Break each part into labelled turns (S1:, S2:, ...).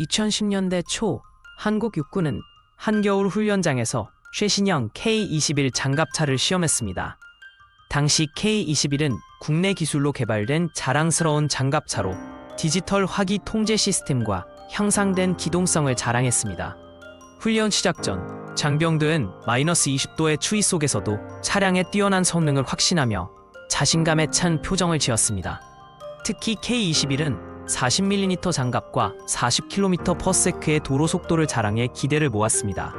S1: 2010년대 초 한국 육군은 한겨울 훈련장에서 최신형 K-21 장갑차를 시험했습니다. 당시 K-21은 국내 기술로 개발된 자랑스러운 장갑차로 디지털 화기 통제 시스템과 향상된 기동성을 자랑했습니다. 훈련 시작 전 장병들은 마이너스 20도의 추위 속에서도 차량의 뛰어난 성능을 확신하며 자신감에 찬 표정을 지었습니다. 특히 K21은 40mm 장갑과 40km/s의 도로 속도를 자랑해 기대를 모았습니다.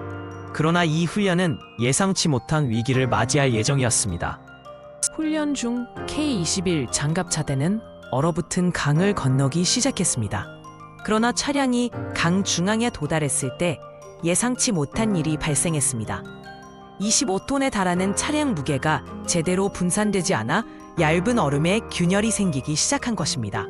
S1: 그러나 이 훈련은 예상치 못한 위기를 맞이할 예정이었습니다. 훈련 중 K21 장갑 차대는 얼어붙은 강을 건너기 시작했습니다. 그러나 차량이 강 중앙에 도달했을 때 예상치 못한 일이 발생했습니다. 25톤에 달하는 차량 무게가 제대로 분산되지 않아 얇은 얼음에 균열이 생기기 시작한 것입니다.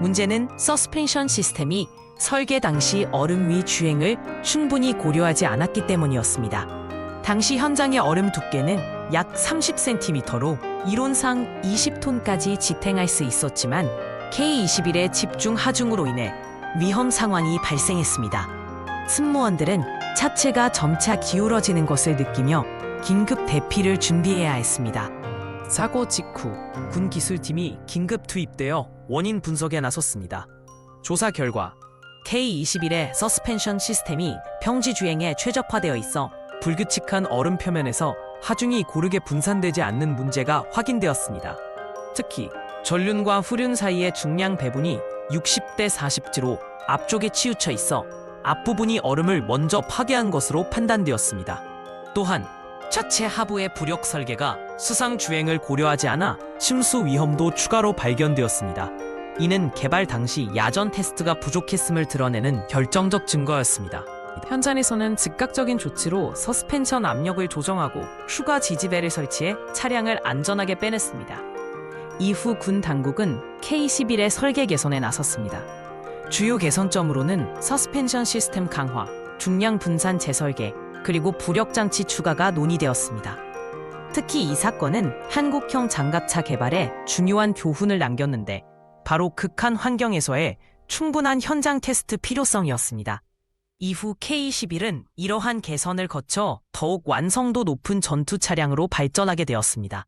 S1: 문제는 서스펜션 시스템이 설계 당시 얼음 위 주행을 충분히 고려하지 않았기 때문이었습니다. 당시 현장의 얼음 두께는 약 30cm로 이론상 20톤까지 지탱할 수 있었지만 K21의 집중 하중으로 인해 위험 상황이 발생했습니다. 승무원들은 차체가 점차 기울어지는 것을 느끼며 긴급 대피를 준비해야 했습니다. 사고 직후 군 기술팀이 긴급 투입되어 원인 분석에 나섰습니다. 조사 결과 K21의 서스펜션 시스템이 평지 주행에 최적화되어 있어 불규칙한 얼음 표면에서 하중이 고르게 분산되지 않는 문제가 확인되었습니다. 특히 전륜과 후륜 사이의 중량 배분이 60대 40지로 앞쪽에 치우쳐 있어 앞부분이 얼음을 먼저 파괴한 것으로 판단되었습니다. 또한 차체 하부의 부력 설계가 수상 주행을 고려하지 않아 침수 위험도 추가로 발견되었습니다. 이는 개발 당시 야전 테스트가 부족했음을 드러내는 결정적 증거였습니다. 현장에서는 즉각적인 조치로 서스펜션 압력을 조정하고 추가 지지배를 설치해 차량을 안전하게 빼냈습니다. 이후 군 당국은 K11의 설계 개선에 나섰습니다. 주요 개선점으로는 서스펜션 시스템 강화, 중량 분산 재설계, 그리고 부력 장치 추가가 논의되었습니다. 특히 이 사건은 한국형 장갑차 개발에 중요한 교훈을 남겼는데 바로 극한 환경에서의 충분한 현장 테스트 필요성이었습니다. 이후 K21은 이러한 개선을 거쳐 더욱 완성도 높은 전투 차량으로 발전하게 되었습니다.